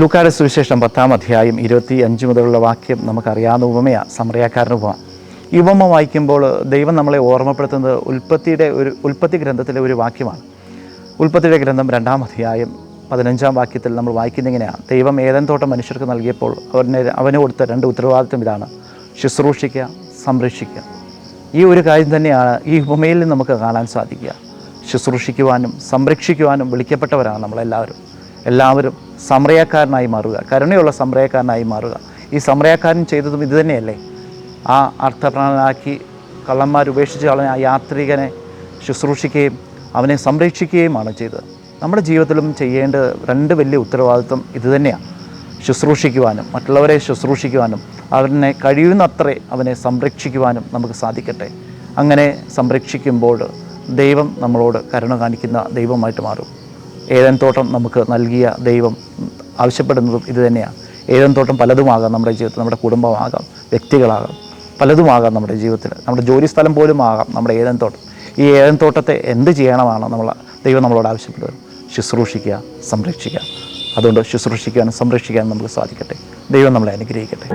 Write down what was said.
ലൂക്കായുടെ സുവിശേഷം പത്താം അധ്യായം ഇരുപത്തി അഞ്ച് മുതലുള്ള വാക്യം നമുക്കറിയാവുന്ന ഉപമയാണ് സമറിയാക്കാരൻ ഉപമ. ഈ ഉപമ വായിക്കുമ്പോൾ ദൈവം നമ്മളെ ഓർമ്മപ്പെടുത്തുന്നത് ഉൽപ്പത്തിയുടെ ഒരു ഉൽപ്പത്തി ഗ്രന്ഥത്തിലെ ഒരു വാക്യമാണ്. ഉൽപ്പത്തിയുടെ ഗ്രന്ഥം രണ്ടാം അധ്യായം പതിനഞ്ചാം വാക്യത്തിൽ നമ്മൾ വായിക്കുന്ന ഇങ്ങനെയാണ്. ദൈവം ഏതൻ തോട്ടം മനുഷ്യർക്ക് നൽകിയപ്പോൾ അവനെ അവന് കൊടുത്ത രണ്ട് ഉത്തരവാദിത്വം ഇതാണ്. ശുശ്രൂഷിക്കുക സംരക്ഷിക്കുക. ഈ ഒരു കാര്യം തന്നെയാണ് ഈ ഉപമയിൽ നിന്ന് നമുക്ക് കാണാൻ സാധിക്കുക. ശുശ്രൂഷിക്കുവാനും സംരക്ഷിക്കുവാനും വിളിക്കപ്പെട്ടവരാണ് നമ്മളെല്ലാവരും. എല്ലാവരും സമ്രയക്കാരനായി മാറുക കരുണയുള്ള സമ്രയക്കാരനായി മാറുക. ഈ സമ്രയക്കാരൻ ചെയ്തതും ഇത് തന്നെയല്ലേ? ആ അർത്ഥപ്രാണനാക്കി കള്ളന്മാർ ഉപേക്ഷിച്ച് കളഞ്ഞ ആ യാത്രികനെ ശുശ്രൂഷിക്കുകയും അവനെ സംരക്ഷിക്കുകയുമാണ് ചെയ്തത്. നമ്മുടെ ജീവിതത്തിലും ചെയ്യേണ്ട രണ്ട് വലിയ ഉത്തരവാദിത്വം ഇതുതന്നെയാണ് ശുശ്രൂഷിക്കുവാനും മറ്റുള്ളവരെ ശുശ്രൂഷിക്കുവാനും അവനെ കഴിയുന്നത്രേ അവനെ സംരക്ഷിക്കുവാനും നമുക്ക് സാധിക്കട്ടെ. അങ്ങനെ സംരക്ഷിക്കുമ്പോൾ ദൈവം നമ്മളോട് കരുണ കാണിക്കുന്ന ദൈവമായിട്ട് മാറും. ഏതൻ തോട്ടം നമുക്ക് നൽകിയ ദൈവം ആവശ്യപ്പെടുന്നതും ഇത് തന്നെയാണ് ഏതൻ തോട്ടം പലതുമാകാം നമ്മുടെ ജീവിതത്തിൽ നമ്മുടെ കുടുംബമാകാം വ്യക്തികളാകാം പലതുമാകാം നമ്മുടെ ജീവിതത്തിൽ. നമ്മുടെ ജോലി സ്ഥലം പോലും ആകാം നമ്മുടെ ഏതൻ തോട്ടം. ഈ ഏതൻ തോട്ടത്തെ എന്ത് ചെയ്യണമാണ് നമ്മൾ ദൈവം നമ്മളോട് ആവശ്യപ്പെടുന്നത് ശുശ്രൂഷിക്കുക സംരക്ഷിക്കുക. അതുകൊണ്ട് ശുശ്രൂഷിക്കാനും സംരക്ഷിക്കാനും നമുക്ക് സാധിക്കട്ടെ. ദൈവം നമ്മളെ അനുഗ്രഹിക്കട്ടെ.